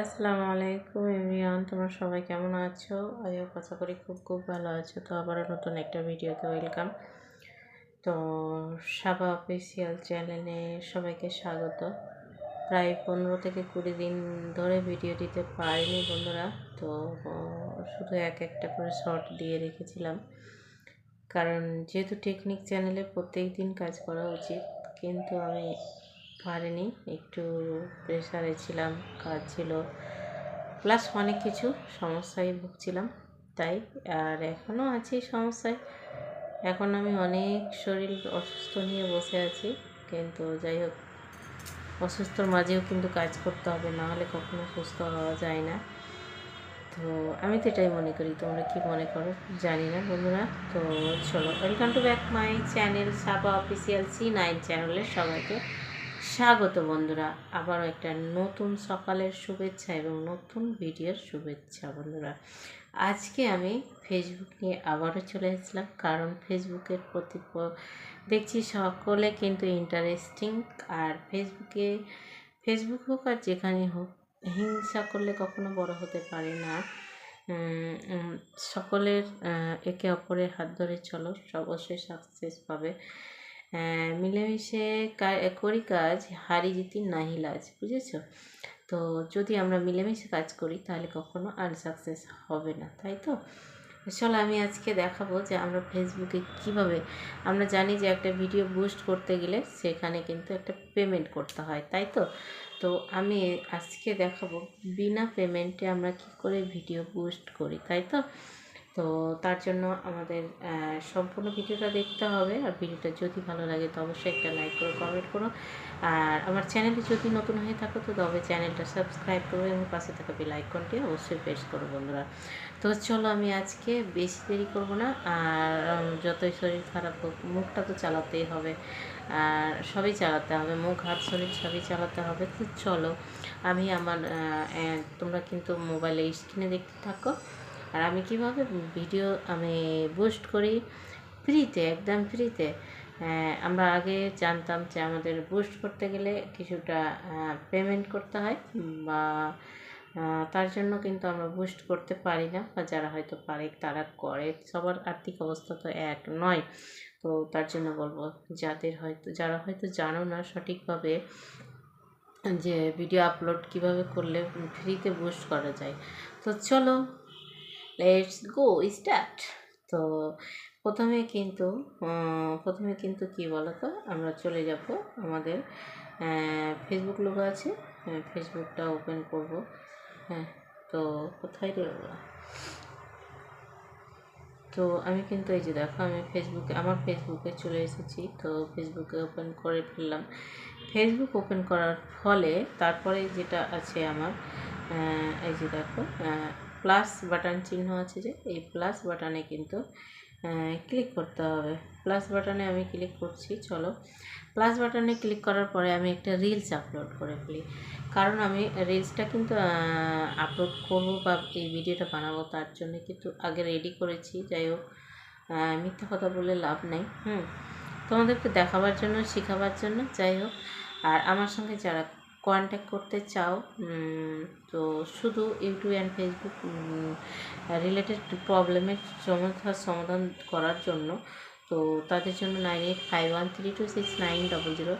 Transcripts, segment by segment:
আসসালামু আলাইকুম এভরিওয়ান, তোমরা সবাই কেমন আছো? আমিও আশা করি খুব খুব ভালো আছো। তো আবারও নতুন একটা ভিডিওতে ওয়েলকাম। তো সাবা অফিসিয়াল চ্যানেলে সবাইকে স্বাগত। প্রায় পনেরো থেকে কুড়ি দিন ধরে ভিডিও দিতে পারিনি বন্ধুরা। তো শুধু এক একটা করে শর্ট দিয়ে রেখেছিলাম। কারণ যেহেতু টেকনিক চ্যানেলে প্রত্যেক দিন কাজ করা উচিত, কিন্তু আমি পারিনি, একটু প্রেশারে ছিলাম, কাজ ছিল। প্লাস অনেক কিছু সমস্যায় ভুগছিলাম, তাই আর এখনও আছি সমস্যায়। এখন আমি অনেক শরীর অসুস্থ নিয়ে বসে আছি, কিন্তু যাই হোক, অসুস্থর মাঝেও কিন্তু কাজ করতে হবে না হলে কখনো সুস্থ হওয়া যায় না। তো আমি তো এটাই মনে করি, তোমরা কি মনে করো? জানি না বন্ধুরা, তো চলো welcome to back my channel Saba official C nine চ্যানেলের সবাইকে স্বাগত বন্ধুরা, আবারও একটা নতুন সকালের শুভেচ্ছা এবং নতুন ভিডিওর শুভেচ্ছা বন্ধুরা। আজকে আমি ফেসবুক নিয়ে আবারও চলে এসেছিলাম, কারণ ফেসবুকের প্রতি দেখছি সকলে কিন্তু ইন্টারেস্টিং আর ফেসবুকে ফেসবুক হোক আর যেখানে হোক, হিংসা করলে কখনো বড় হতে পারে না। সকলের একে অপরের হাত ধরে চলো অবশ্যই সাকসেস পাবে। মিলেমিশে করি কাজ, হারি জিতি নাহি লাজ, বুঝেছ? তো যদি আমরা মিলেমিশে কাজ করি, তাহলে কখনো আনসাকসেস হবে না, তাই তো? চলো আমি আজকে দেখাবো যে আমরা ফেসবুকে কীভাবে, আমরা জানি যে একটা ভিডিও বুস্ট করতে গেলে সেখানে কিন্তু একটা পেমেন্ট করতে হয়, তাই তো? তো আমি আজকে দেখাবো, বিনা পেমেন্টে আমরা কি করে ভিডিও বুস্ট করি, তাই তো? তো তার জন্য আমাদের সম্পূর্ণ ভিডিওটা দেখতে হবে। আর ভিডিওটা যদি ভালো লাগে তো অবশ্যই একটা লাইক করো কমেন্ট করো। আর আমার চ্যানেলে যদি নতুন হয়ে থাকো তো তবে চ্যানেলটা সাবস্ক্রাইব করো এবং পাশে থাকা বেল আইকনটি অবশ্যই প্রেস করো বন্ধুরা। তো চলো আমি আজকে বেশি দেরি করব না। আর যতই শরীর খারাপ হোক, মুখটা তো চালাতেই হবে। আর সবই চালাতে হবে, মুখ, হাত, শরীর সবই চালাতে হবে। তো চলো, আমি আমার তোমরা কিন্তু মোবাইলে স্ক্রিনে দেখতে থাকো। আর আমি কীভাবে ভিডিও আমি বুস্ট করি? ফ্রিতে একদম ফ্রিতে আমরা আগে জানতাম যে আমাদের বুস্ট করতে গেলে কিছুটা পেমেন্ট করতে হয় বা তার জন্য কিন্তু আমরা বুস্ট করতে পারি না। বা যারা হয়তো পারে, তারা করে। সবার আর্থিক অবস্থা তো এক নয়। তো তার জন্য বলব, যাদের হয়তো, যারা হয়তো জানো না সঠিকভাবে যে ভিডিও আপলোড কীভাবে করলে ফ্রিতে বুস্ট করা যায়। তো চলো লেটস গো স্টার্ট তো প্রথমে কিন্তু প্রথমে কিন্তু কি বলতো? আমরা চলে যাব আমাদের ফেসবুক লোক আছে। ফেসবুকটা ওপেন করব। হ্যাঁ তো কোথায় রইল তো আমি কিন্তু এই যে দেখো, আমি ফেসবুকে আমার ফেসবুকে চলে এসেছি। তো ফেসবুকে ওপেন করে ফেললাম। ফেসবুক ওপেন করার ফলে তারপরে যেটা আছে আমার এই যে দেখো প্লাস বাটন চিহ্ন আছে যে, এই প্লাস বাটনে কিন্তু ক্লিক করতে হবে। প্লাস বাটনে আমি ক্লিক করছি, চলো। প্লাস বাটনে ক্লিক করার পরে আমি একটা রিলস আপলোড করে ফেলি। কারণ আমি রিলসটা কিন্তু আপলোড করব বা এই ভিডিওটা বানাবো, তার জন্য কিন্তু আগে রেডি করেছি। যাই হোক মিথ্যা কথা বলে লাভ নেই, হুম। তোমাদেরকে দেখাবার জন্য, শেখাবার জন্য, যাই হোক। আর আমার সঙ্গে যারা কন্ট্যাক্ট করতে চাও তো শুধু ইউটিউব অ্যান্ড ফেসবুক রিলেটেড প্রবলেমের সমস্যার সমাধান করার জন্য, তো তাদের জন্য nine eight five one three two six nine double zero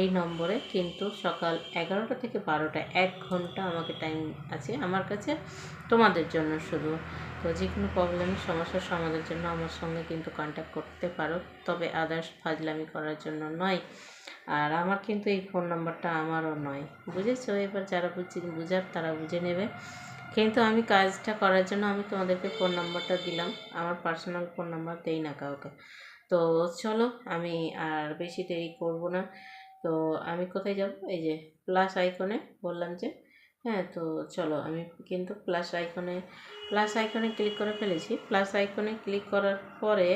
এই নম্বরে কিন্তু সকাল এগারোটা থেকে বারোটা এক ঘণ্টা আমাকে টাইম আছে আমার কাছে, তোমাদের জন্য শুধু। তো যে কোনো প্রবলেম সমস্যার সমাধানের জন্য আমার সঙ্গে কিন্তু কন্ট্যাক্ট করতে পারো। তবে আদার্স ফাজলামি করার জন্য নয়। আর আমার কিন্তু এই ফোন নাম্বারটা আমারও নয়। বুঝেছ? এবার যারা বুঝছি, বুঝার তারা বুঝে নেবে। কিন্তু আমি কাজটা করার জন্য আমি তোমাদেরকে ফোন নাম্বারটা দিলাম। আমার পার্সোনাল ফোন নাম্বার দেই না কাউকে। তো চলো, আমি আর বেশি দেরি করব না। তো আমি কোথায় যাব? এই যে প্লাস আইকনে বললাম যে হ্যাঁ তো চলো আমি কিন্তু প্লাস আইকনে প্লাস আইকনে ক্লিক করে ফেলেছি। প্লাস আইকনে ক্লিক করার পরে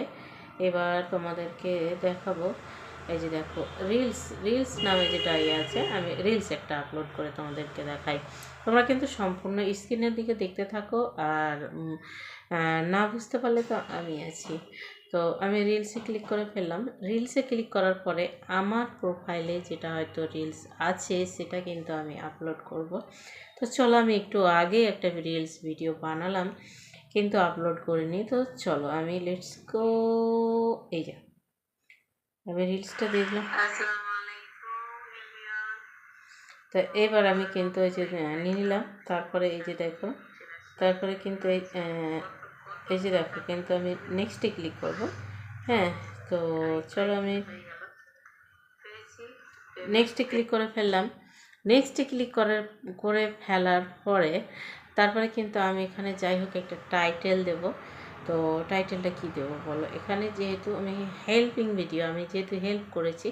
এবার তোমাদেরকে দেখাবো। এই যে দেখো রিলস রিলস নামে যেটা ইয়ে আছে, আমি রিলস একটা আপলোড করে তোমাদেরকে দেখাই। তোমরা কিন্তু সম্পূর্ণ স্ক্রিনের দিকে দেখতে থাকো আর না বুঝতে পারলে তো আমি আছি। তো আমি রিলসে ক্লিক করে ফেললাম। রিলসে ক্লিক করার পরে আমার প্রোফাইলে যেটা হয়তো রিলস আছে, সেটা কিন্তু আমি আপলোড করব। তো চলো আমি একটু আগে একটা রিলস ভিডিও বানালাম, কিন্তু আপলোড করিনি। তো চলো আমি লেটস গো এই যা, আমি রিলসটা দেখলাম। তো এবার আমি কিন্তু এই যে নিয়ে নিলাম। তারপরে এই যে দেখো, তারপরে কিন্তু এই এই যে দেখো, কিন্তু আমি নেক্সটে ক্লিক করব। হ্যাঁ তো চলো আমি নেক্সটে ক্লিক করে ফেললাম। নেক্সটে ক্লিক করে করে ফেলার পরে তারপরে কিন্তু আমি এখানে যাই হোক একটা টাইটেল দেব। তো টাইটেলটা কি দেব বলো? এখানে যেহেতু আমি হেল্পিং ভিডিও আমি যেহেতু হেল্প করেছি,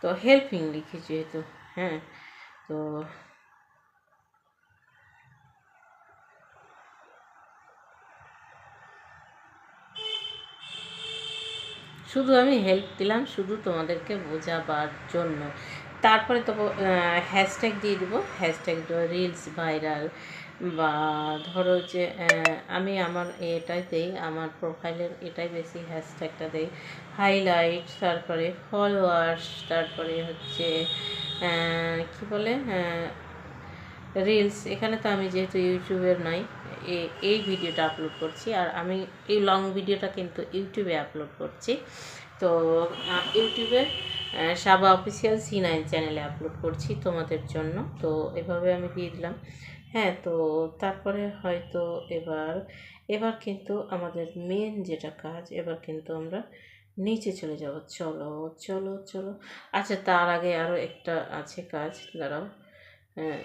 তো হেল্পিং লিখি যেহেতু হ্যাঁ তো শুধু আমি হেল্প দিলাম, শুধু তোমাদেরকে বোঝাবার জন্য। তারপরে তো হ্যাশট্যাগ দিয়ে দেবো। হ্যাশট্যাগ রিলস ভাইরাল বা ধরো যে আমি আমার এটাই দেই, আমার প্রোফাইলের এটাই বেশি হ্যাশট্যাগটা দেই। হাইলাইট তারপরে ফলোয়ার্স তারপরে হচ্ছে কি বলে রিলস এখানে তো আমি যেহেতু ইউটিউবের নই এই ভিডিওটা আপলোড করছি, আর আমি এই লং ভিডিওটা কিন্তু ইউটিউবে আপলোড করছি। তো ইউটিউবে সাবা অফিসিয়াল সি নাইন চ্যানেলে আপলোড করছি তোমাদের জন্য। তো, এভাবে আমি দিয়ে দিলাম। হ্যাঁ তো, তারপরে হয়তো এবার এবার কিন্তু আমাদের মেন যেটা কাজ, এবার কিন্তু আমরা নিচে চলে যাব। চলো চলো চলো। আচ্ছা তার আগে আরও একটা আছে কাজ, দাঁড়াও। হ্যাঁ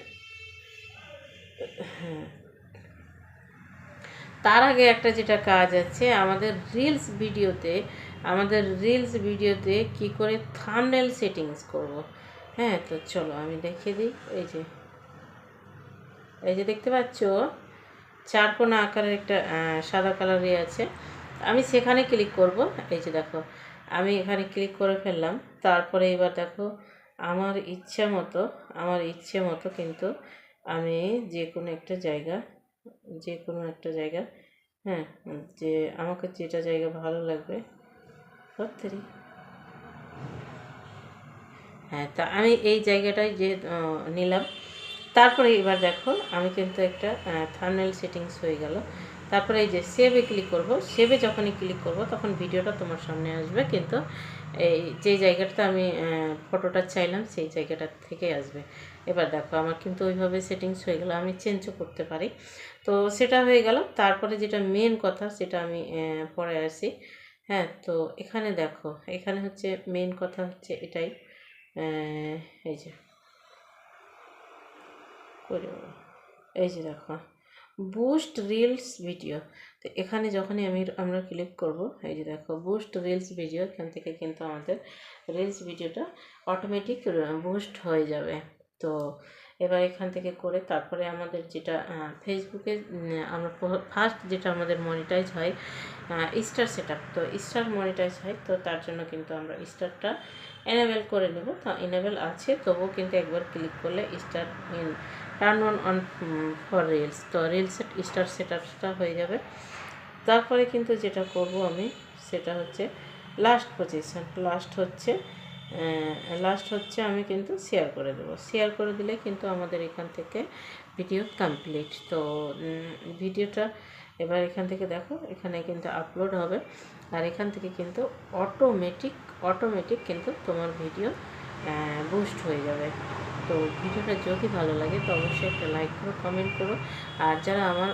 তার আগে একটা যেটা কাজ আছে, আমাদের রিলস ভিডিওতে, আমাদের রিলস ভিডিওতে কি করে থামনেল সেটিংস করব। হ্যাঁ তো চলো আমি দেখিয়ে দিই, এই যে এই যে দেখতে পাচ্ছ, চার কোনা আকারের একটা সাদা কালারই আছে। আমি সেখানে ক্লিক করব, এই যে দেখো, আমি এখানে ক্লিক করে ফেললাম। তারপরে এবার দেখো, আমার ইচ্ছে মতো, আমার ইচ্ছে মতো কিন্তু আমি যে কোনো একটা জায়গা, যে কোনো একটা জায়গা হ্যাঁ যে আমাকে যেটা জায়গা ভালো লাগবে সত্যি হ্যাঁ তা আমি এই জায়গাটাই যে নিলাম। তারপরে এবার দেখো, আমি কিন্তু একটা থার্মেল সেটিংস হয়ে গেল। তারপরে এই যে সেভে ক্লিক করব সেভে যখনই ক্লিক করব তখন ভিডিওটা তোমার সামনে আসবে। কিন্তু এই যে জায়গাটাতে আমি ফটোটা চাইলাম সেই জায়গাটা থেকে আসবে। এবার দেখো, আমার কিন্তু ওইভাবে সেটিংস হয়ে গেল, আমি চেঞ্জও করতে পারি। তো সেটা হয়ে গেল, তারপরে যেটা মেন কথা সেটা আমি পরে আসি। হ্যাঁ তো এখানে দেখো, এখানে হচ্ছে মেন কথা হচ্ছে এটাই। এই যে এই যে দেখো। বুস্ট রিলস ভিডিও তো এখানে যখনই আমি আমরা ক্লিক করব, এই যে দেখো বুস্ট রিলস ভিডিও এখান থেকে কিন্তু আমাদের রিলস ভিডিওটা অটোমেটিক বুস্ট হয়ে যাবে। তো এবার এখান থেকে করে তারপরে আমাদের যেটা ফেসবুকে আমরা ফার্স্ট যেটা আমাদের মনিটাইজ হয় স্টার সেট তো স্টার মনিটাইজ হয়, তো তার জন্য কিন্তু আমরা স্টারটা এনেবেল করে নেব। তো এনেবেল আছে, তবুও কিন্তু একবার ক্লিক করলে star in turn on on for reels তো রিলসের স্টার সেট হয়ে যাবে। তারপরে কিন্তু যেটা করব আমি, সেটা হচ্ছে লাস্ট পজিশন লাস্ট হচ্ছে লাস্ট হচ্ছে আমি কিন্তু শেয়ার করে দেবো। শেয়ার করে দিলে কিন্তু আমাদের এখান থেকে ভিডিও কমপ্লিট তো ভিডিওটা এবার এখান থেকে দেখো, এখানে কিন্তু আপলোড হবে। আর এখান থেকে কিন্তু অটোমেটিক অটোমেটিক কিন্তু তোমার ভিডিও বুস্ট হয়ে যাবে। তো ভিডিওটা যদি ভালো লাগে তো অবশ্যই একটা লাইক করো কমেন্ট করো। আর যারা আমার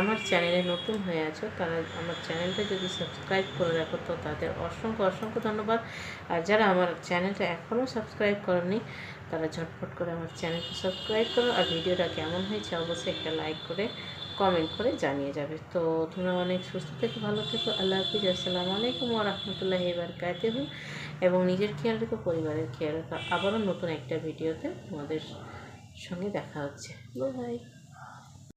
আমার চ্যানেলে নতুন হয়ে আছো, তারা আমার চ্যানেলটা যদি সাবস্ক্রাইব করে রাখো তো তাদের অসংখ্য অসংখ্য ধন্যবাদ। আর যারা আমার চ্যানেলটা এখনও সাবস্ক্রাইব করেনি তারা ঝটফট করে আমার চ্যানেলটা সাবস্ক্রাইব করো। আর ভিডিওটা কেমন হয়েছে অবশ্যই একটা লাইক করে কমেন্ট করে জানিয়ে যাবে। তো তোমরা অনেক সুস্থ থেকে, ভালো থেকো, আল্লাহ হাফিজ। আসসালামু আলাইকুম ওয়া রাহমাতুল্লাহি ওয়া বারাকাতুহু এবং নিজের খেয়াল রেখো, পরিবারের খেয়াল রেখো। আবারও নতুন একটা ভিডিওতে তোমাদের সঙ্গে দেখা হচ্ছে। বাই